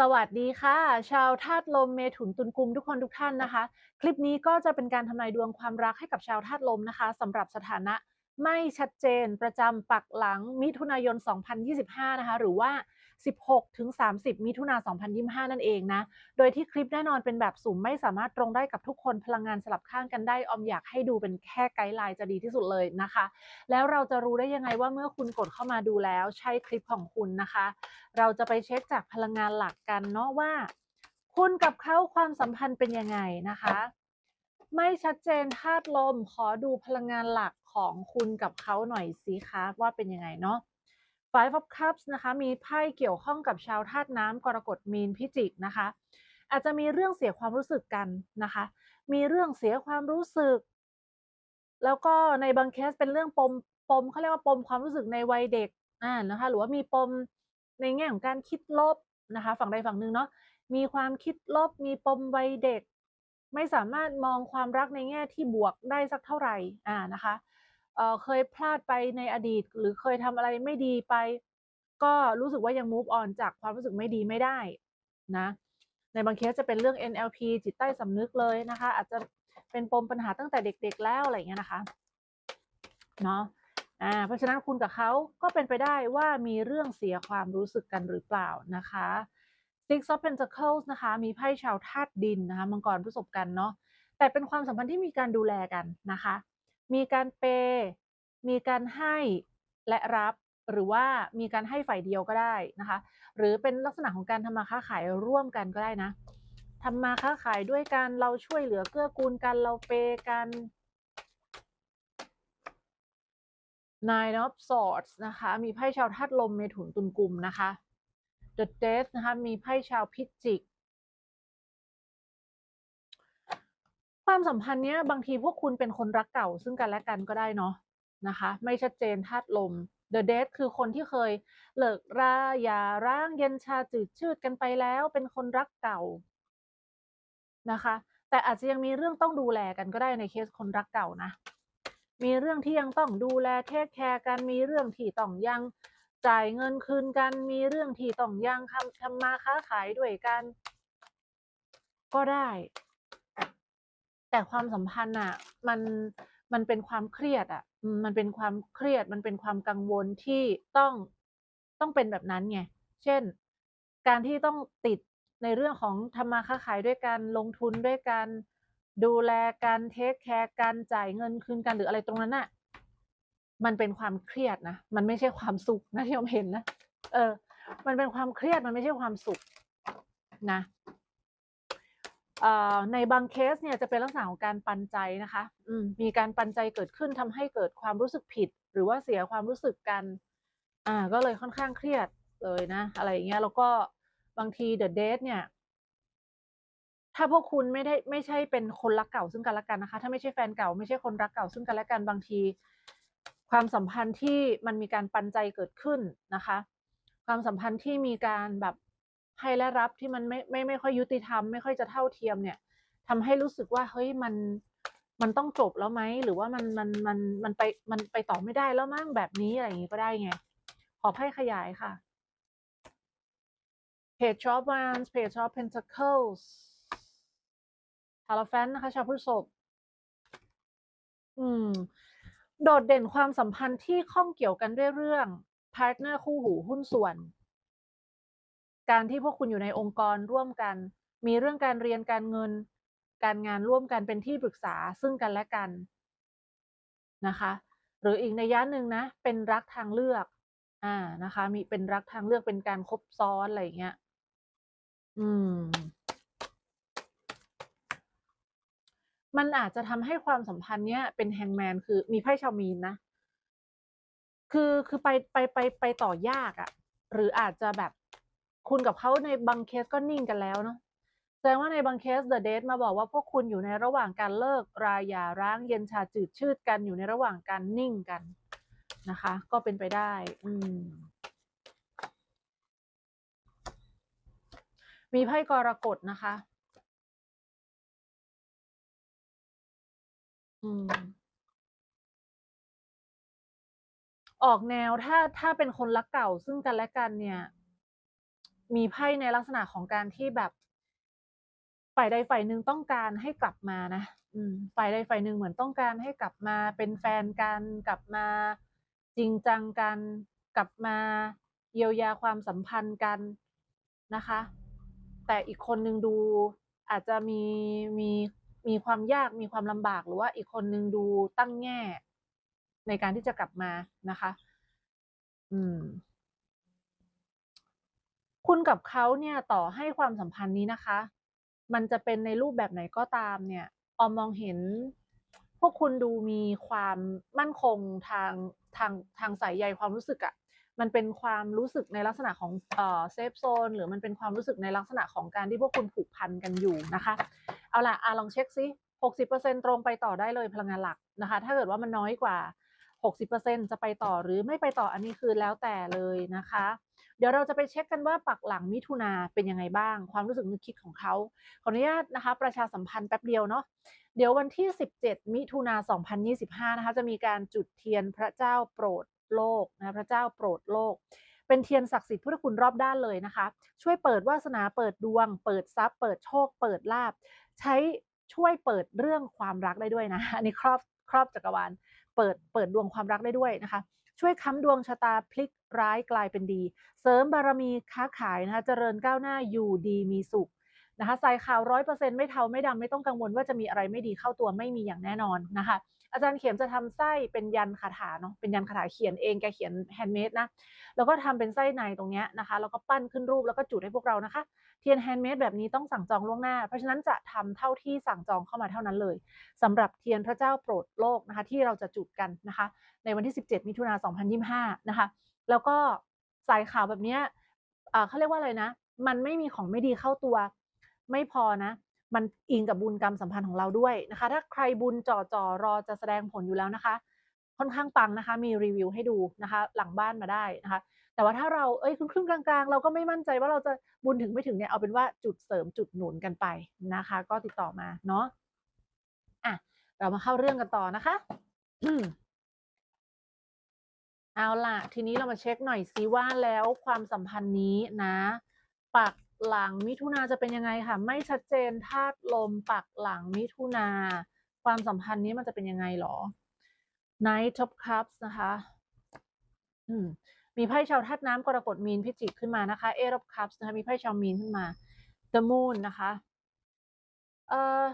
สวัสดีค่ะ ชาวธาตุลมเมถุนตุลกุมทุกคนทุกท่านนะคะ คลิปนี้ก็จะเป็นการทำนายดวงความรักให้กับชาวธาตุลมนะคะสำหรับสถานะไม่ชัดเจนประจำปักหลังมิถุนายน 2025 นะคะ หรือว่า 16 ถึง 30 มิถุนา 2025 นั่นเองนะ โดยที่คลิปแน่นอนเป็นแบบสุ่มไม่สามารถตรงได้กับทุกคนพลังงานสลับข้างกันได้ ออมอยากให้ดูเป็นแค่ไกด์ไลน์จะดีที่สุดเลยนะคะ แล้วเราจะรู้ได้ยังไงว่าเมื่อคุณกดเข้ามาดูแล้วใช่คลิปของคุณนะคะ เราจะไปเช็คจากพลังงานหลักกันเนาะว่า คุณกับเขาความสัมพันธ์เป็นยังไงนะคะไม่ชัดเจนธาตุลม ขอดูพลังงานหลักของคุณกับเขาหน่อยสิคะว่าเป็นยังไงเนาะ Five of Cups นะคะมีไพ่เกี่ยวข้องกับชาวธาตุน้ำกรกฎมีนพิจิกนะคะ อาจจะมีเรื่องเสียความรู้สึกกันนะคะ มีเรื่องเสียความรู้สึก แล้วก็ในบางเคสเป็นเรื่องปมปมเขาเรียกว่าปมความรู้สึกในวัยเด็กอ่านะคะ หรือว่ามีปมในแง่ของการคิดลบนะคะ ฝั่งใดฝั่งหนึ่งเนาะมีความคิดลบ มีปมวัยเด็ก ไม่สามารถมองความรักในแง่ที่บวกได้สักเท่าไหร่อ่านะคะ เคยพลาดไปในอดีต หรือเคยทำอะไรไม่ดีไป ก็รู้สึกว่ายัง move on จากความรู้สึกไม่ดีไม่ได้นะ ในบางเคสจะเป็นเรื่อง NLP จิตใต้สำนึกเลยนะคะ อาจจะเป็นปมปัญหาตั้งแต่เด็กๆแล้วอะไรเงี้ยนะคะเนาะอ่าเพราะฉะนั้นคุณกับเขาก็เป็นไปได้ว่ามีเรื่องเสียความรู้สึกกันหรือเปล่านะคะ Six of Pentacles นะคะ มีไพ่ชาวธาตุดินนะคะ มังกรประสบกันเนาะแต่เป็นความสัมพันธ์ที่มีการดูแลกันนะคะ มีการเปย์มีการให้และรับหรือว่ามีการให้ฝ่ายเดียวก็ได้นะคะ หรือเป็นลักษณะของการทำมาค้าขายร่วมกันก็ได้นะทำมาค้าขายด้วยกันเราช่วยเหลือเกื้อกูลกันเราเปย์กัน Nine of Swords นะคะ มีไพ่ชาวธาตุลมเมถุนตุลกุมนะคะ The Death นะคะ มีไพ่ชาวพิจิก ความสัมพันธ์เนี้ยบางทีพวกคุณเป็นคนรักเก่า ซึ่งกันและกันก็ได้เนาะนะคะ ไม่ชัดเจนธาตุลม The d e a t คือคนที่เคยเลิกราหย่าร้างเย็นชาจืดชืดกันไปแล้ว เป็นคนรักเก่านะคะ แต่อาจจะยังมีเรื่องต้องดูแลกันก็ได้ในเคสคนรักเก่านะ มีเรื่องที่ยังต้องดูแลเทคแคร์กันมีเรื่องที่ต้องยังจ่ายเงินคืนกันมีเรื่องที่ต้องยังทำทำมาค้าขายด้วยกัน ก็ได้ แต่ความสัมพันธ์อะมันมันเป็นความเครียดอะมันเป็นความเครียดมันเป็นความกังวลที่ต้องต้องเป็นแบบนั้นไงเช่น การที่ต้องติดในเรื่องของทำมาค้าขายด้วยกันลงทุนด้วยกันดูแลกันเทคแคร์กันจ่ายเงินคืนกันหรืออะไรตรงนั้นน่ะ มันเป็นความเครียดนะ มันไม่ใช่ความสุขนะที่ผมเห็นนะ เออ มันเป็นความเครียดมันไม่ใช่ความสุขนะ ในบางเคสเนี่ยจะเป็นลักษณะของการปันใจนะคะอืมมีการปันใจเกิดขึ้นทำให้เกิดความรู้สึกผิด หรือว่าเสียความรู้สึกกันอ่าก็เลยค่อนข้างเครียดเลยนะ อะไรอย่างเงี้ยแล้วก็บางทีเดอะเดทเนี่ย ถ้าพวกคุณไม่ได้ไม่ใช่เป็นคนรักเก่าซึ่งกันและกันนะคะ ถ้าไม่ใช่แฟนเก่าไม่ใช่คนรักเก่าซึ่งกันและกันบางที ความสัมพันธ์ที่มันมีการปันใจเกิดขึ้นนะคะ ความสัมพันธ์ที่มีการแบบ ให้และรับที่มันไม่ไม่ไม่ค่อยยุติธรรมไม่ค่อยจะเท่าเทียมเนี่ยทำให้รู้สึกว่าเฮ้ยมันมันต้องจบแล้วไหมหรือว่ามันมันมันมันไปมันไปต่อไม่ได้แล้วมั้งแบบนี้อะไรอย่างงี้ก็ได้ไงขอไพ่ขยายค่ะ Page of Wands Page of Pentacles ฮาโลแฟนนะคะชาวพฤษภอืม โดดเด่นความสัมพันธ์ที่ข้องเกี่ยวกันด้วยเรื่องพาร์ทเนอร์คู่หูหุ้นส่วน การที่พวกคุณอยู่ในองค์กรร่วมกัน มีเรื่องการเรียนการเงิน การงานร่วมกันเป็นที่ปรึกษาซึ่งกันและกันนะคะ หรืออีกในยะหนึ่งนะ เป็นรักทางเลือกอ่านะคะ มีเป็นรักทางเลือกเป็นการคบซ้อนอะไรอย่างเงี้ยอืม มันอาจจะทำให้ความสัมพันธ์เนี้ยเป็นแฮงแมนคือมีไพ่ชาวมีนนะคือคือไปไปไปไปต่อยากอะ่ะ หรืออาจจะแบบ คุณกับเขาในบางเคสก็นิ่งกันแล้วเนาะแสดงว่าในบางเคสเดอะเดทมาบอกว่าพวกคุณอยู่ในระหว่างการเลิกรายหย่าร้างเย็นชาจืดชืดกันอยู่ในระหว่างการนิ่งกันนะคะ ก็เป็นไปได้ อืมมีไพ่กรกฎนะคะ อืม ออกแนวถ้าถ้าเป็นคนรักเก่าซึ่งกันและกันเนี่ย มีไพ่ในลักษณะของการที่แบบฝ่ายใดฝ่ายหนึ่งต้องการให้กลับมานะอืมฝ่ายใดฝ่ายหนึ่งเหมือนต้องการให้กลับมาเป็นแฟนกันกลับมาจริงจังกันกลับมาเยียวยาความสัมพันธ์กันนะคะ แต่อีกคนหนึ่งดูอาจจะมีมีมีความยากมีความลำบากหรือว่าอีกคนหนึ่งดูตั้งแง่ในการที่จะกลับมานะคะ อืม คุณกับเขาเนี่ยต่อให้ความสัมพันธ์นี้นะคะ มันจะเป็นในรูปแบบไหนก็ตามเนี่ย ออมมองเห็น พวกคุณดูมีความมั่นคงทางทางทางสายใยความรู้สึกอะมันเป็นความรู้สึกในลักษณะของเอ่อเซฟโซนหรือมันเป็นความรู้สึกในลักษณะของการที่พวกคุณผูกพันกันอยู่นะคะ เอาล่ะอาลองเช็คซิ60%ตรงไปต่อได้เลยพลังงานหลักนะคะ ถ้าเกิดว่ามันน้อยกว่า 60%จะไปต่อหรือไม่ไปต่ออันนี้คือแล้วแต่เลยนะคะ เดี๋ยวเราจะไปเช็คกันว่าปักหลังมิถุนาเป็นยังไงบ้าง ความรู้สึกนึกคิดของเขาขออนุญาตนะคะ ประชาสัมพันธ์แป๊บเดียวเนาะเดี๋ยววันที่ 17 มิถุนา2025 นะคะ จะมีการจุดเทียนพระเจ้าโปรดโลกนะพระเจ้าโปรดโลก เป็นเทียนศักดิ์สิทธิ์พุทธคุณรอบด้านเลยนะคะ ช่วยเปิดวาสนาเปิดดวง เปิดทรัพย์ เปิดโชค เปิดลาบ ใช้ช่วยเปิดเรื่องความรักได้ด้วยนะอันนี้ครอบครอบจักรวาลเปิดเปิดดวงความรักได้ด้วยนะคะ ช่วยค้ำดวงชะตาพลิกร้ายกลายเป็นดี เสริมบารมีค้าขายนะคะเจริญก้าวหน้าอยู่ดีมีสุขนะคะใส่ข่าวร้อยเปอร์เซ็นต์ไม่เทาไม่ดำไม่ต้องกังวลว่าจะมีอะไรไม่ดีเข้าตัวไม่มีอย่างแน่นอนนะคะ อาจารย์เขียมจะทำไส้เป็นยันคาถาเนาะเป็นยันคาถาเขียนเองแกเขียนแฮนด์เมดนะแล้วก็ทำเป็นไส้ในตรงเนี้ยนะคะ แล้วก็ปั้นขึ้นรูปแล้วก็จุดให้พวกเรานะคะ เทียนแฮนด์เมดแบบนี้ต้องสั่งจองล่วงหน้า เพราะฉะนั้นจะทำเท่าที่สั่งจองเข้ามาเท่านั้นเลยสำหรับเทียนพระเจ้าโปรดโลกนะคะที่เราจะจุดกันนะคะ ในวันที่ 17 มิถุนายน2025 นะคะ แล้วก็สายข่าวแบบนี้อ่าเขาเรียกว่าอะไรนะ มันไม่มีของไม่ดีเข้าตัว ไม่พอนะมันอิงกับบุญกรรมสัมพันธ์ของเราด้วยนะคะ ถ้าใครบุญจ่อจอรอจะแสดงผลอยู่แล้วนะคะ ค่อนข้างปังนะคะ มีรีวิวให้ดูนะคะ หลังบ้านมาได้นะคะ แต่ว่าถ้าเราเอ้ยครึ่งกลางๆ เราก็ไม่มั่นใจว่าเราจะบุญถึงไม่ถึงเนี่ยเอาเป็นว่าจุดเสริมจุดหนุนกันไปนะคะ ก็ติดต่อมาเนาะอะเรามาเข้าเรื่องกันต่อนะคะเอาล่ะ ทีนี้เรามาเช็คหน่อยซิว่าแล้วความสัมพันธ์นี้นะปักหลังมิถุนาจะเป็นยังไงค่ะ ไม่ชัดเจนธาตุลมปักหลังมิถุนาความสัมพันธ์นี้มันจะเป็นยังไงหรอ Knight of Cups นะคะ อืม มีไพ่ชาวธาตุน้ำกรกฎมีนพิจิกขึ้นมานะคะ Eight of Cups นะคะมีไพ่ชาวมีนขึ้นมา The Moon นะคะเอ่อ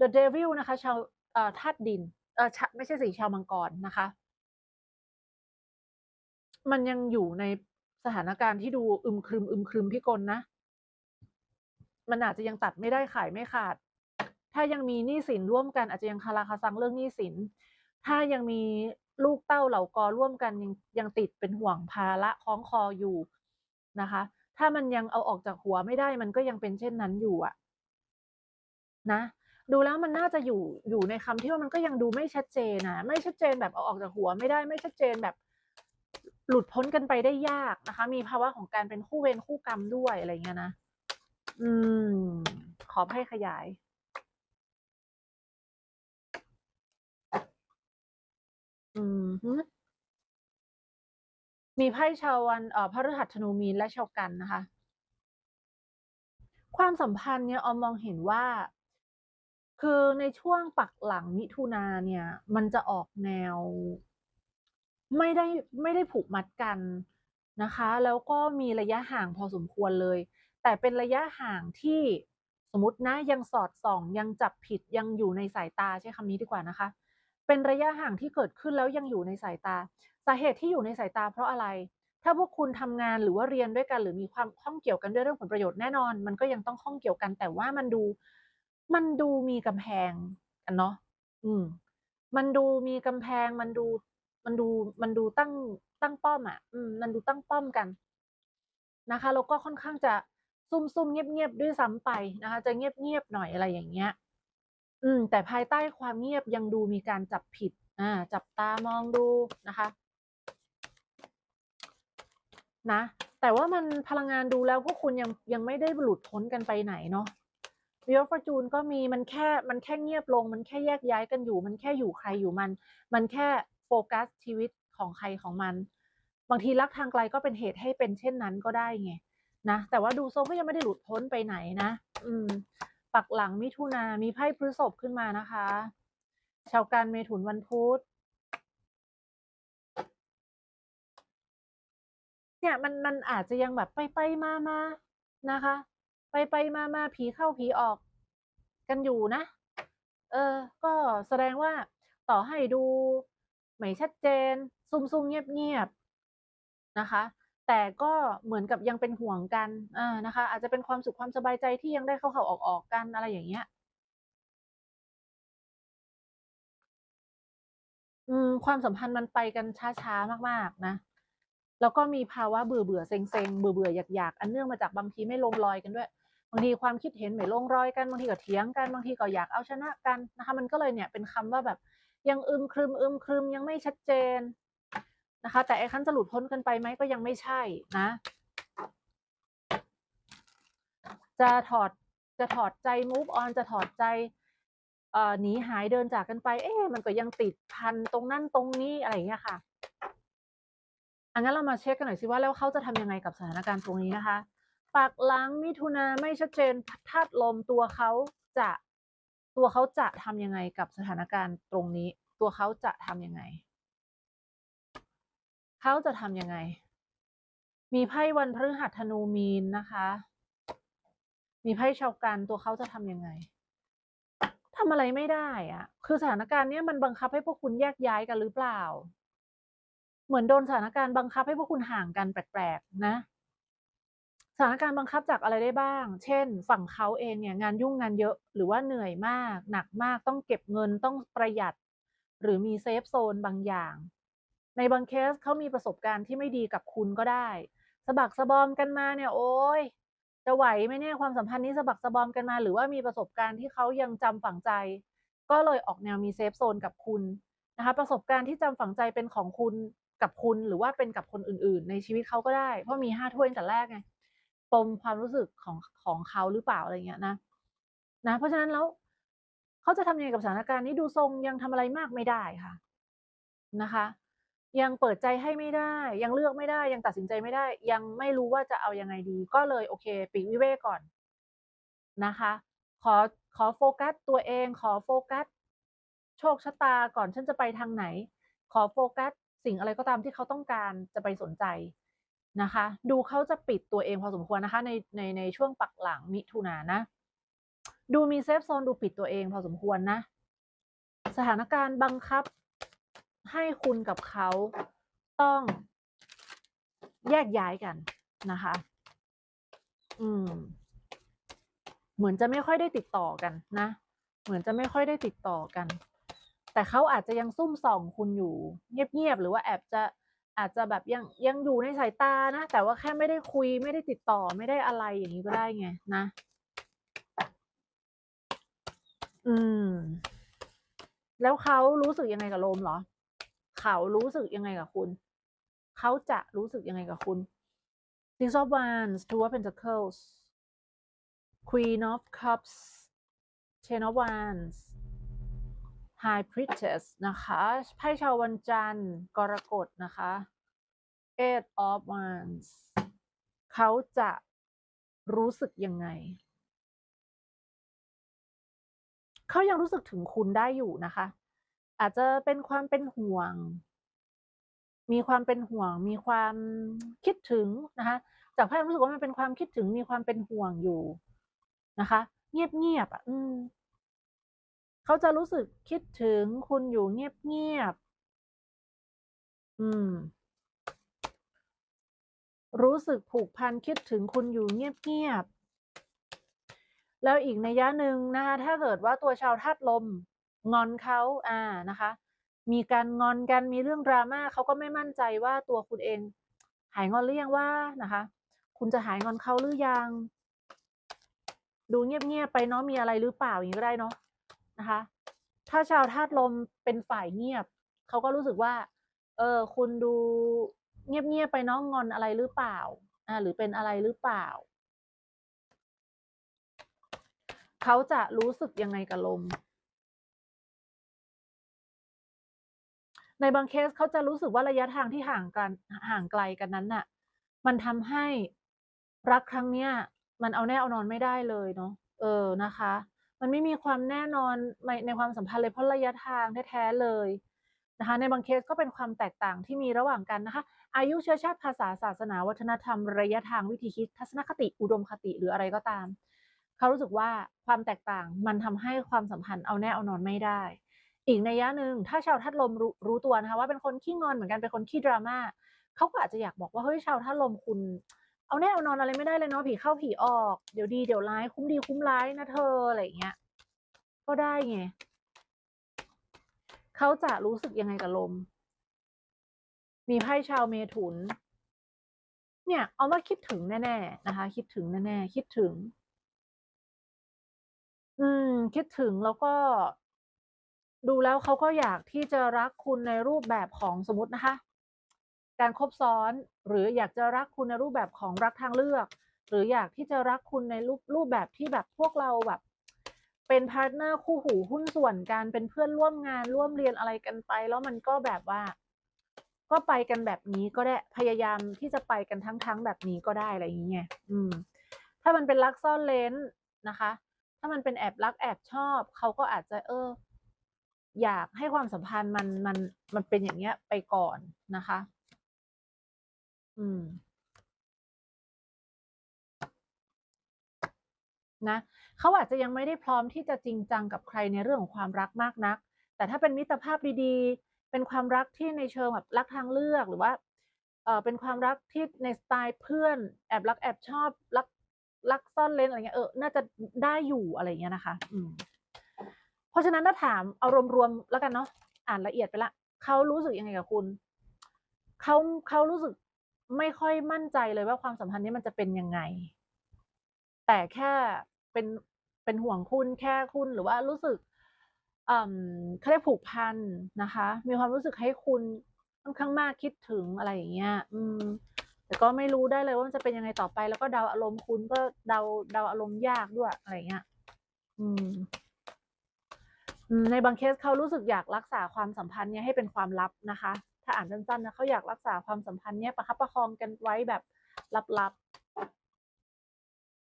The Devil นะคะชาวเอ่อธาตุดินเอ่อไม่ใช่สีชาวมังกรนะคะ มันยังอยู่ในสถานการณ์ที่ดูอึมครึมอึมครึมพิกลนะ มันอาจจะยังตัดไม่ได้ขายไม่ขาด ถ้ายังมีหนี้สินร่วมกันอาจจะยังคาราคาซังเรื่องหนี้สิน ถ้ายังมี ลูกเต้าเหล่ากอร่วมกันยังยังติดเป็นห่วงภาระคล้องคออยู่นะคะ ถ้ามันยังเอาออกจากหัวไม่ได้มันก็ยังเป็นเช่นนั้นอยู่อะนะ ดูแล้วมันน่าจะอยู่อยู่ในคำที่ว่ามันก็ยังดูไม่ชัดเจนนะไม่ชัดเจนแบบเอาออกจากหัวไม่ได้ไม่ชัดเจนแบบ หลุดพ้นกันไปได้ยากนะคะ มีภาวะของการเป็นคู่เวรคู่กรรมด้วยอะไรเงี้ยนะ อืม ขอให้ขยาย อืมฮึ มีไพ่ชาววัน เอ่อ พฤหัส ธนู มีน และชาวกันนะคะ ความสัมพันธ์เนี่ยออมมองเห็นว่า คือในช่วงปักหลังมิถุนาเนี่ย มันจะออกแนว ไม่ได้ ไม่ได้ผูกมัดกันนะคะ แล้วก็มีระยะห่างพอสมควรเลย แต่เป็นระยะห่างที่ สมมตินะ ยังสอดส่อง ยังจับผิด ยังอยู่ในสายตา ใช้คำนี้ดีกว่านะคะ เป็นระยะห่างที่เกิดขึ้นแล้วยังอยู่ในสายตา สาเหตุที่อยู่ในสายตาเพราะอะไร ถ้าพวกคุณทำงานหรือว่าเรียนด้วยกันหรือมีความข้องเกี่ยวกันด้วยเรื่องผลประโยชน์แน่นอน มันก็ยังต้องข้องเกี่ยวกัน แต่ว่ามันดู มันดูมีกำแพงกันเนาะอืม มันดูมีกำแพง มันดู มันดู มันดูตั้งตั้งป้อมอะอืม มันดูตั้งป้อมกันนะคะแล้วก็ค่อนข้างจะซุ่มๆเงียบๆด้วยซ้ำไปนะคะ จะเงียบๆหน่อยอะไรอย่างเงี้ย อืม แต่ภายใต้ความเงียบยังดูมีการจับผิด อ่า จับตามองดูนะคะ นะ แต่ว่ามันพลังงานดูแล้วพวกคุณยังยังไม่ได้หลุดพ้นกันไปไหนเนาะ Wheel of Fortune ก็มีมันแค่มันแค่เงียบลง มันแค่แยกย้ายกันอยู่ มันแค่อยู่ใครอยู่มัน มันแค่โฟกัสชีวิตของใครของมัน บางทีรักทางไกลก็เป็นเหตุให้เป็นเช่นนั้นก็ได้ไงนะแต่ว่าดูทรงก็ยังไม่ได้หลุดพ้นไปไหนนะ อืม ปักหลังมิถุนามีไพ่พฤษภขึ้นมานะคะ ชาวการเมถุนวันพุธเนี่ยมันมันอาจจะยังแบบไปไปมามานะคะ ไปไปมามาผีเข้าผีออกกันอยู่นะ เออ ก็แสดงว่าต่อให้ดู ไม่ชัดเจน ซุ่มซุ่มเงียบเงียบๆนะคะ แต่ก็เหมือนกับยังเป็นห่วงกันอ่านะคะ อาจจะเป็นความสุขความสบายใจที่ยังได้เข้าเข้าออกออกกันอะไรอย่างเงี้ยอืมความสัมพันธ์มันไปกันช้าๆมากๆนะแล้วก็มีภาวะเบื่อๆเซ็งๆเบื่อๆออยากๆอันเนื่องมาจากบางทีไม่ลงรอยกันด้วย บางทีความคิดเห็นไม่ลงรอยกันบางทีก็เถียงกันบางทีก็อยากเอาชนะกันนะคะ มันก็เลยเนี่ยเป็นคำว่าแบบยังอึมครึมอึมครึมยังไม่ชัดเจน นะคะ แต่ไอ้คันจะหลุดพ้นกันไปไหมก็ยังไม่ใช่นะ จะถอดจะถอดใจ move on จะถอดใจหนีหายเดินจากกันไป เอ๊ะมันก็ยังติดพันตรงนั่นตรงนี้อะไรอย่างเงี้ยค่ะอังั้นเรามาเช็คกันหน่อยสิว่าแล้วเขาจะทำยังไงกับสถานการณ์ตรงนี้นะคะปักหลังมิถุนาไม่ชัดเจนธาตุลมตัวเขาจะตัวเขาจะทำยังไงกับสถานการณ์ตรงนี้ ตัวเขาจะทำยังไง เขาจะทำยังไง มีไพ่วันพฤหัสธนูมีนนะคะ มีไพ่ชาวกันตัวเขาจะทำยังไงทำอะไรไม่ได้อะคือสถานการณ์เนี้ยมันบังคับให้พวกคุณแยกย้ายกันหรือเปล่า เหมือนโดนสถานการณ์บังคับให้พวกคุณห่างกันแปลกๆนะ สถานการณ์บังคับจากอะไรได้บ้าง เช่น ฝั่งเขาเองเนี่ยงานยุ่งงานเยอะ หรือว่าเหนื่อยมาก หนักมาก ต้องเก็บเงิน ต้องประหยัด หรือมีเซฟโซนบางอย่าง ในบางเคสเขามีประสบการณ์ที่ไม่ดีกับคุณก็ได้สะบักสะบอมกันมาเนี่ยโอ๊ยจะไหวไหมเนี่ยความสัมพันธ์นี้สะบักสะบอมกันมา หรือว่ามีประสบการณ์ที่เขายังจำฝังใจ ก็เลยออกแนวมีเซฟโซนกับคุณนะคะประสบการณ์ที่จำฝังใจเป็นของคุณกับคุณหรือว่าเป็นกับคนอื่น ๆ ในชีวิตเขาก็ได้ เพราะมีห้าถ้วยแต่แรกไงปมความรู้สึกของของเขาหรือเปล่าอะไรเงี้ยนะนะ เพราะฉะนั้นแล้วเขาจะทำยังไงกับสถานการณ์นี้ดูทรงยังทำอะไรมากไม่ได้ค่ะนะคะ ยังเปิดใจให้ไม่ได้ ยังเลือกไม่ได้ยังตัดสินใจไม่ได้ ยังไม่รู้ว่าจะเอายังไงดี ก็เลยโอเคปลีกวิเวกก่อนนะคะ ขอขอโฟกัสตัวเอง ขอโฟกัส โชคชะตาก่อนฉันจะไปทางไหน ขอโฟกัสสิ่งอะไรก็ตามที่เขาต้องการจะไปสนใจนะคะ ดูเขาจะปิดตัวเองพอสมควรนะคะ ในในในช่วงปักหลังมิถุนายนนะ ดูมีเซฟโซนดูปิดตัวเองพอสมควรนะ สถานการณ์บังคับ ให้คุณกับเขาต้องแยกย้ายกันนะคะ อืม เหมือนจะไม่ค่อยได้ติดต่อกันนะ เหมือนจะไม่ค่อยได้ติดต่อกัน แต่เขาอาจจะยังซุ่มส่องคุณอยู่ เงียบๆ หรือว่าแอบจะอาจจะแบบยังยังอยู่ในสายตานะ แต่ว่าแค่ไม่ได้คุยไม่ได้ติดต่อไม่ได้อะไรอย่างนี้ก็ได้ไงนะ อืม แล้วเขารู้สึกยังไงกับโรมเหรอ เขารู้สึกยังไงกับคุณ เขาจะรู้สึกยังไงกับคุณ Six of Wands Two of Pentacles Queen of Cups Ten of Wands High Priestess นะคะไพ่ชาววันจันทร์กรกฎนะคะ Eight of Wands เขาจะรู้สึกยังไง เขายังรู้สึกถึงคุณได้อยู่นะคะ อาจจะเป็นความเป็นห่วง มีความเป็นห่วง มีความคิดถึงนะคะ จากไพ่รู้สึกว่ามันเป็นความคิดถึง มีความเป็นห่วงอยู่นะคะ เงียบๆอะอืมเขาจะรู้สึกคิดถึงคุณอยู่เงียบๆอืม รู้สึกผูกพันคิดถึงคุณอยู่เงียบๆแล้วอีกในยยะหนึ่งนะคะถ้าเกิดว่าตัวชาวธาตุลม งอนเขาอ่านะคะ มีการงอนกันมีเรื่องดราม่าเขาก็ไม่มั่นใจว่าตัวคุณเอง หายงอนหรือยังว่านะคะ คุณจะหายงอนเขาหรือยัง ดูเงียบๆไปเนาะมีอะไรหรือเปล่าอย่างนี้ก็ได้เนาะนะคะ ถ้าชาวธาตุลมเป็นฝ่ายเงียบเขาก็รู้สึกว่า เออ คุณดูเงียบๆไปเนาะงอนอะไรหรือเปล่า อ่า หรือเป็นอะไรหรือเปล่าเขาจะรู้สึกยังไงกับลม ในบางเคสเขาจะรู้สึกว่าระยะทางที่ห่างกันห่างไกลกันนั้นน่ะ มันทำให้รักครั้งเนี้ยมันเอาแน่เอานอนไม่ได้เลยเนาะเออนะคะ มันไม่มีความแน่นอนในในความสัมพันธ์เลยเพราะระยะทางแท้ๆเลยนะคะ ในบางเคสก็เป็นความแตกต่างที่มีระหว่างกันนะคะ อายุเชื้อชาติภาษาศาสนา วัฒนธรรมระยะทางวิธีคิดทัศนคติอุดมคติหรืออะไรก็ตามเขารู้สึกว่าความแตกต่างมันทำให้ความสัมพันธ์เอาแน่เอานอนไม่ได้ อีกในยะหนึ่งถ้าชาวธาตุลมรู้รู้ตัวนะคะว่าเป็นคนขี้งอนเหมือนกันเป็นคนขี้ drama เขาก็อาจจะอยากบอกว่าเฮ้ยชาวธาตุลมคุณ เอาแน่เอานอนอะไรไม่ได้เลยเนาะผีเข้าผีออกเดี๋ยวดีเดี๋ยวร้ายคุ้มดีคุ้มร้ายนะเธออะไรอย่างเงี้ยก็ได้ไงเขาจะรู้สึกยังไงกับลม มีไพ่ชาวเมถุน เนี่ย เอาว่าคิดถึงแน่ๆนะคะ คิดถึงแน่ๆคิดถึง อืม คิดถึงแล้วก็ ดูแล้วเขาก็อยากที่จะรักคุณในรูปแบบของสมมตินะคะ การคบซ้อนหรืออยากจะรักคุณในรูปแบบของรักทางเลือก หรืออยากที่จะรักคุณในรูปรูปแบบที่แบบพวกเราแบบเป็นพาร์ตเนอร์คู่หูหุ้นส่วนกันเป็นเพื่อนร่วมงานร่วมเรียนอะไรกันไป แล้วมันก็แบบว่า ก็ไปกันแบบนี้ก็ได้พยายามที่จะไปกันทั้งๆแบบนี้ก็ได้อะไรอย่างเงี้ไงอืม ถ้ามันเป็นรักซ่อนเร้นนะคะ ถ้ามันเป็นแอบรักแอบชอบเขาก็อาจจะเออ อยากให้ความสัมพันธ์มันมันมันเป็นอย่างเงี้ยไปก่อนนะคะ อืม นะเขาอาจจะยังไม่ได้พร้อมที่จะจริงจังกับใครในเรื่องของความรักมากนัก แต่ถ้าเป็นมิตรภาพดีๆ เป็นความรักที่ในเชิงแบบรักทางเลือกหรือว่าเอ่อเป็นความรักที่ในสไตล์เพื่อน แอบรักแอบชอบรักรักซ่อนเร้นอะไรเงี้ยเออน่าจะได้อยู่อะไรเงี้ยนะคะ อืม ราะฉะนั้นถ้าถามเอารวมๆแล้วกันเนาะอ่านละเอียดไปล้วเขารู้สึกยังไงกับคุณเขาเขารู้สึกไม่ค่อยมั่นใจเลยว่าความสัมพันธ์นี้มันจะเป็นยังไง แต่แค่เป็นเป็นห่วงคุณแค่คุณหรือว่ารู้สึกเขาเรียกผูกพันนะคะ มีความรู้สึกให้คุณค่อนข้างมากคิดถึงอะไรอย่างเงี้ย อืม แต่ก็ไม่รู้ได้เลยว่ามันจะเป็นยังไงต่อไป แล้วก็เดาอารมณ์คุณก็เดาเดาอารมณ์ยากด้วยอะไรเงี้ย อืม ในบางเคสเขารู้สึกอยากรักษาความสัมพันธ์เนี้ยให้เป็นความลับนะคะ ถ้าอ่านสั้นๆนะเขาอยากรักษาความสัมพันธ์เนี้ยประคับประคองกันไว้แบบลับๆ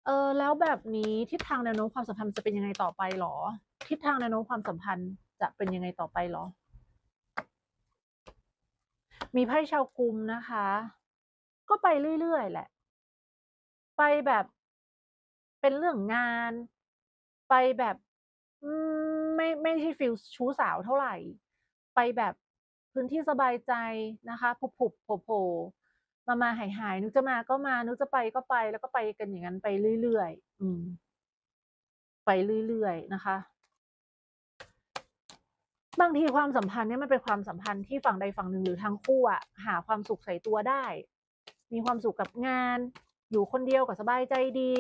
เออแล้วแบบนี้ทิศทางแนวโน้มความสัมพันธ์จะเป็นยังไงต่อไปเหรอ?ทิศทางแนวโน้มความสัมพันธ์จะเป็นยังไงต่อไปเหรอ?มีไพ่ชาวกุมนะคะ ก็ไปเรื่อยๆแหละ ไปแบบเป็นเรื่องงาน ไปแบบ อืม ไม่ไม่ใช่ฟีลชู้สาวเท่าไหร่ ไปแบบพื้นที่สบายใจนะคะผุบๆโผล่ๆมาๆหายๆนึกจะมาก็มานึกจะไปก็ไปแล้วก็ไปกันอย่างงั้นไปเรื่อยๆอืม ไปเรื่อยๆนะคะ บางทีความสัมพันธ์เนี่ยมันเป็นความสัมพันธ์ที่ฝั่งใดฝั่งหนึ่งหรือทั้งคู่อะหาความสุขใส่ตัวได้ มีความสุขกับงาน อยู่คนเดียวก็สบายใจดี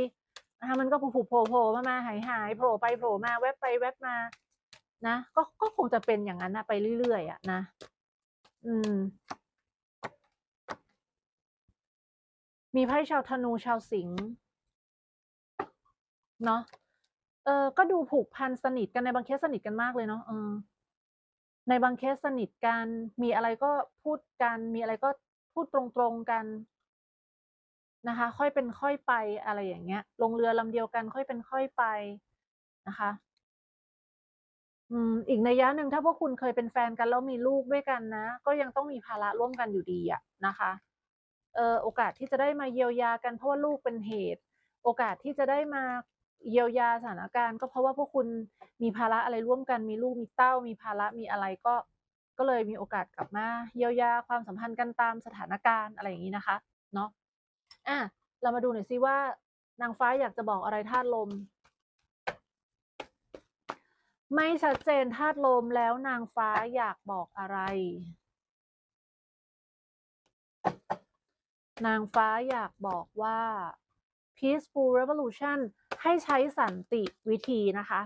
นะคะมันก็ผุบๆโผล่ๆมาๆหายๆโผล่ไปโผล่มาแวบไปแวบมา นะก็ก็คงจะเป็นอย่างนั้นนะไปเรื่อยๆอะนะ อืม มีไพ่ชาวธนูชาวสิงห์เนาะเออก็ดูผูกพันสนิทกันในบางเคสสนิทกันมากเลยเนาะเออในบางเคสสนิทกันมีอะไรก็พูดกันมีอะไรก็พูดตรงๆกันนะคะ ค่อยเป็นค่อยไปอะไรอย่างเงี้ย ลงเรือลำเดียวกันค่อยเป็นค่อยไปนะคะ อืมอีกในยะหนึ่งถ้าพวกคุณเคยเป็นแฟนกันแล้วมีลูกด้วยกันนะ ก็ยังต้องมีภาระร่วมกันอยู่ดีอะนะคะเออโอกาสที่จะได้มาเยียวยากันเพราะว่าลูกเป็นเหตุ โอกาสที่จะได้มาเยียวยาสถานการณ์ ก็เพราะว่าพวกคุณมีภาระอะไรร่วมกัน มีลูกมีเต้า มีภาระมีอะไรก็ ก็เลยมีโอกาสกลับมาเยียวยาความสัมพันธ์กันตามสถานการณ์อะไรอย่างงี้นะคะเนาะอาเรามาดูหน่อยซิว่านางฟ้าอยากจะบอกอะไรธาตุลม ไม่ชัดเจนธาตุลมแล้วนางฟ้าอยากบอกอะไร?นางฟ้าอยากบอกว่า peaceful revolution ให้ใช้สันติวิธีนะคะ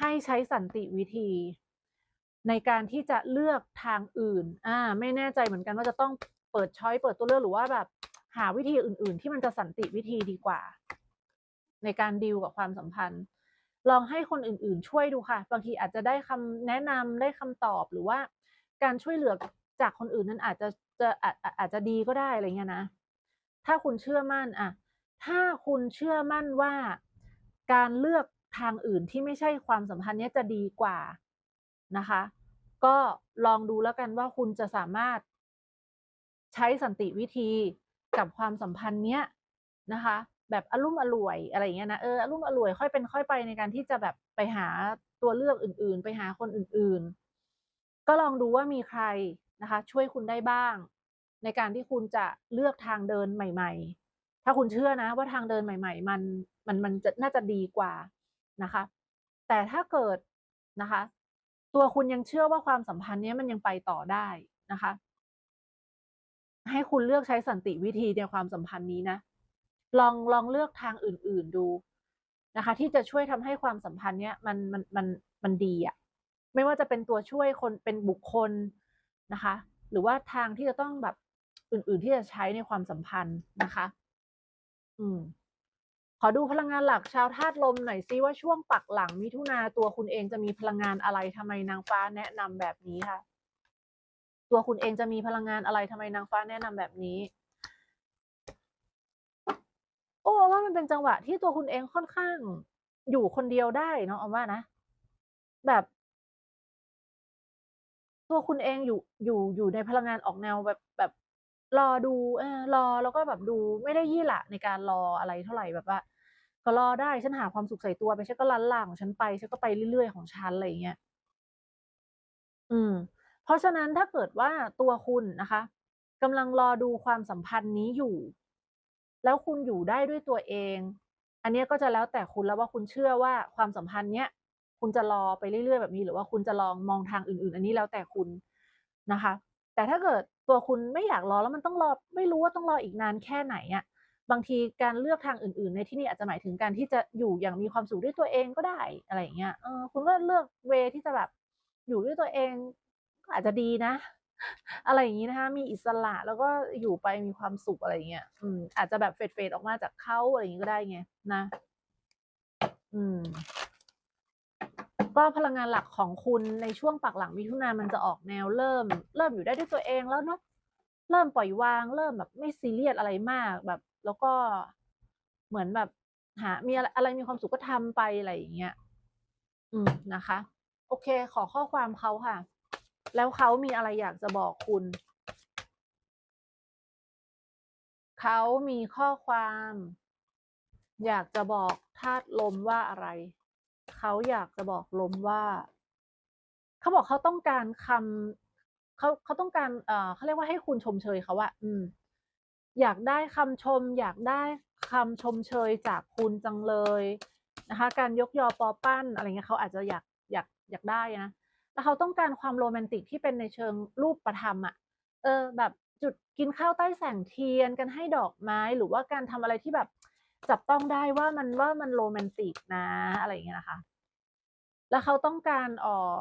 ให้ใช้สันติวิธี ในการที่จะเลือกทางอื่นอาไม่แน่ใจเหมือนกันว่าจะต้องเปิดช้อยเปิดตัวเลือกหรือว่าแบบ หาวิธีอื่น ๆ ที่มันจะสันติวิธีดีกว่า ในการดีลกับความสัมพันธ์ ลองให้คนอื่นๆ ช่วยดูค่ะ บางทีอาจจะได้คำแนะนำได้คำตอบหรือว่า การช่วยเหลือจากคนอื่นนั้นอาจจะจะอาจอาจอาจจะดีก็ได้อะไรเงี้ยนะ ถ้าคุณเชื่อมั่นอะถ้าคุณเชื่อมั่นว่าการเลือกทางอื่นที่ไม่ใช่ความสัมพันธ์เนี้ยจะดีกว่านะคะ ก็ลองดูแล้วกันว่าคุณจะสามารถใช้สันติวิธีกับความสัมพันธ์เนี้ยนะคะ แบบอลุ่มอล่วยอะไรอย่างเงี้ยนะเอออลุ่มอล่วยค่อยเป็นค่อยไปในการที่จะแบบไปหาตัวเลือกอื่น ๆ ไปหาคนอื่น ๆ ก็ลองดูว่ามีใครนะคะ ช่วยคุณได้บ้าง ในการที่คุณจะเลือกทางเดินใหม่ ๆ ถ้าคุณเชื่อนะ ว่าทางเดินใหม่ ๆ มันมันมันจะน่าจะดีกว่านะคะ แต่ถ้าเกิดนะคะ ตัวคุณยังเชื่อว่าความสัมพันธ์นี้มันยังไปต่อได้นะคะ ให้คุณเลือกใช้สันติวิธีในความสัมพันธ์นี้นะ ลองลองเลือกทางอื่น ๆดูนะคะ ที่จะช่วยทำให้ความสัมพันธ์เนี้ยมันมันมันมันดีอะไม่ว่าจะเป็นตัวช่วยคนเป็นบุคคลนะคะ หรือว่าทางที่จะต้องแบบอื่น ๆ ที่จะใช้ในความสัมพันธ์นะคะ อืม ขอดูพลังงานหลักชาวธาตุลมหน่อยซิว่าช่วงปักหลังมิถุนาตัวคุณเองจะมีพลังงานอะไรทำไมนางฟ้าแนะนำแบบนี้ค่ะ ตัวคุณเองจะมีพลังงานอะไรทำไมนางฟ้าแนะนำแบบนี้ โอ้ว่ามันเป็นจังหวะที่ตัวคุณเองค่อนข้างอยู่คนเดียวได้เนาะเอาว่านะ แบบ ตัวคุณเองอยู่อยู่อยู่ในพลังงานออกแนวแบบแบบรอดูเออรอแล้วก็แบบดูไม่ได้ยี่หละในการรออะไรเท่าไหร่แบบว่า ก็รอได้ฉันหาความสุขใส่ตัวไปฉันก็ลันลาของฉันไปฉันก็ไปเรื่อยๆของฉันอะไรอย่างเงี้ยอืม เพราะฉะนั้นถ้าเกิดว่าตัวคุณนะคะกำลังรอดูความสัมพันธ์นี้อยู่ แล้วคุณอยู่ได้ด้วยตัวเอง อันนี้ก็จะแล้วแต่คุณแล้วว่าคุณเชื่อว่าความสัมพันธ์เนี้ยคุณจะรอไปเรื่อยๆแบบนี้ หรือว่าคุณจะลองมองทางอื่น ๆ อันนี้แล้วแต่คุณนะคะ แต่ถ้าเกิดตัวคุณไม่อยากรอแล้วมันต้องรอไม่รู้ว่าต้องรออีกนานแค่ไหนอะบางทีการเลือกทางอื่น ๆ ในที่นี้อาจจะหมายถึงการที่จะอยู่อย่างมีความสุขด้วยตัวเองก็ได้อะไรอย่างเงี้ยเออคุณก็เลือกเวที่จะแบบอยู่ด้วยตัวเองก็อาจจะดีนะ อะไรอย่างงี้นะคะ มีอิสระแล้วก็อยู่ไปมีความสุขอะไรอย่างเงี้ยอืม อาจจะแบบเฟดๆออกมาจากเขาอะไรอย่างงี้ก็ได้ไงนะ อืม ก็พลังงานหลักของคุณในช่วงปักหลังมิถุนามันจะออกแนวเริ่ม เริ่มอยู่ได้ด้วยตัวเองแล้วเนาะเริ่มปล่อยวาง เริ่มแบบไม่ซีเรียสอะไรมากแบบ แล้วก็เหมือนแบบ หา มีอะไรอะไรมีความสุขก็ทำไปอะไรอย่างเงี้ย อืมนะคะ โอเค ขอข้อความเขาค่ะ แล้วเขามีอะไรอยากจะบอกคุณ เขามีข้อความ อยากจะบอกธาตุลมว่าอะไร เขาอยากจะบอกลมว่า เขาบอกเขาต้องการคำเขาเขาต้องการ เอ่อเขาเรียกว่าให้คุณชมเชยเขาอะอืม อยากได้คำชม อยากได้คำชมเชยจากคุณจังเลยนะคะ การยกยอปอปั้นอะไรเงี้ยเขาอาจจะอยากอยากอยากได้นะ แล้วเขาต้องการความโรแมนติกที่เป็นในเชิงรูปประธรรมอะเออ แบบจุดกินข้าวใต้แสงเทียนการให้ดอกไม้หรือว่าการทำอะไรที่แบบจับต้องได้ว่ามันว่ามันโรแมนติกนะอะไรอย่างเงี้ยนะคะ แล้วเขาต้องการอ่อ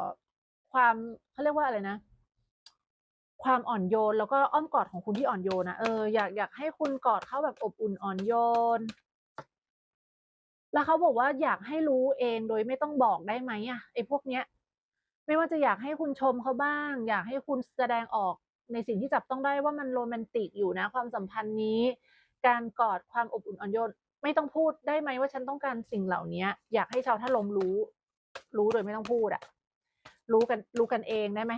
ความเขาเรียกว่าอะไรนะ ความอ่อนโยน แล้วก็อ้อมกอดของคุณที่อ่อนโยนอะเอออยากอยากให้คุณกอดเขาแบบอบอุ่นอ่อนโยน แล้วเขาบอกว่าอยากให้รู้เองโดยไม่ต้องบอกได้ไหมอะไอ้พวกเนี้ย ไม่ว่าจะอยากให้คุณชมเขาบ้าง อยากให้คุณแสดงออกในสิ่งที่จับต้องได้ว่ามันโรแมนติกอยู่นะ ความสัมพันธ์นี้ การกอดความอบอุ่นอ่อนโยนไม่ต้องพูดได้ไหมว่าฉันต้องการสิ่งเหล่านี้อยากให้ชาวธาตุลมรู้ รู้โดยไม่ต้องพูดอะรู้กันรู้กันเองได้ไหม?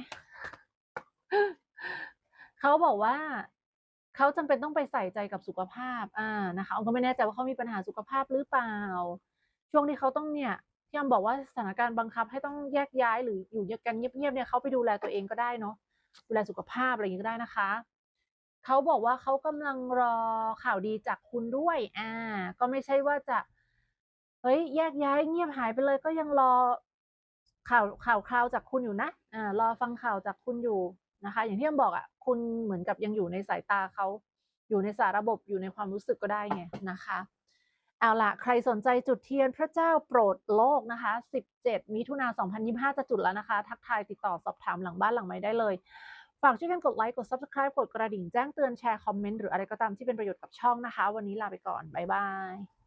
เขาบอกว่าเขาจำเป็นต้องไปใส่ใจกับสุขภาพ อ่านะคะอ้อก็ไม่แน่ใจว่าเขามีปัญหาสุขภาพหรือเปล่า ช่วงที่เขาต้องเนี่ย ที่อ้ำบอกว่าสถานการณ์บังคับให้ต้องแยกย้ายหรืออยู่ด้วยกันเงียบๆเนี่ยเขาไปดูแลตัวเองก็ได้เนาะดูแลสุขภาพอะไรอย่างงี้ก็ได้นะคะเขาบอกว่าเขากำลังรอข่าวดีจากคุณด้วย อ่า ก็ไม่ใช่ว่าจะเฮ้ยแยกย้ายเงียบหายไปเลย ก็ยังรอข่าวข่าวคราวจากคุณอยู่นะ อ่ารอฟังข่าวจากคุณอยู่นะคะ อย่างที่อ้ำบอกอะคุณเหมือนกับยังอยู่ในสายตาเขาอยู่ในสาระบบอยู่ในความรู้สึกก็ได้ไงนะคะ เอาล่ะใครสนใจจุดเทียนพระเจ้าโปรดโลกนะคะ 17 มิถุนา2025 จะจุดแล้วนะคะ ทักทายติดต่อสอบถามหลังบ้านหลังไม้ได้เลย ฝากช่วยกันกดไลค์ กด Subscribe กดกระดิ่งแจ้งเตือนแชร์คอมเมนต์หรืออะไรก็ตามที่เป็นประโยชน์กับช่องนะคะ วันนี้ลาไปก่อน บ๊ายบาย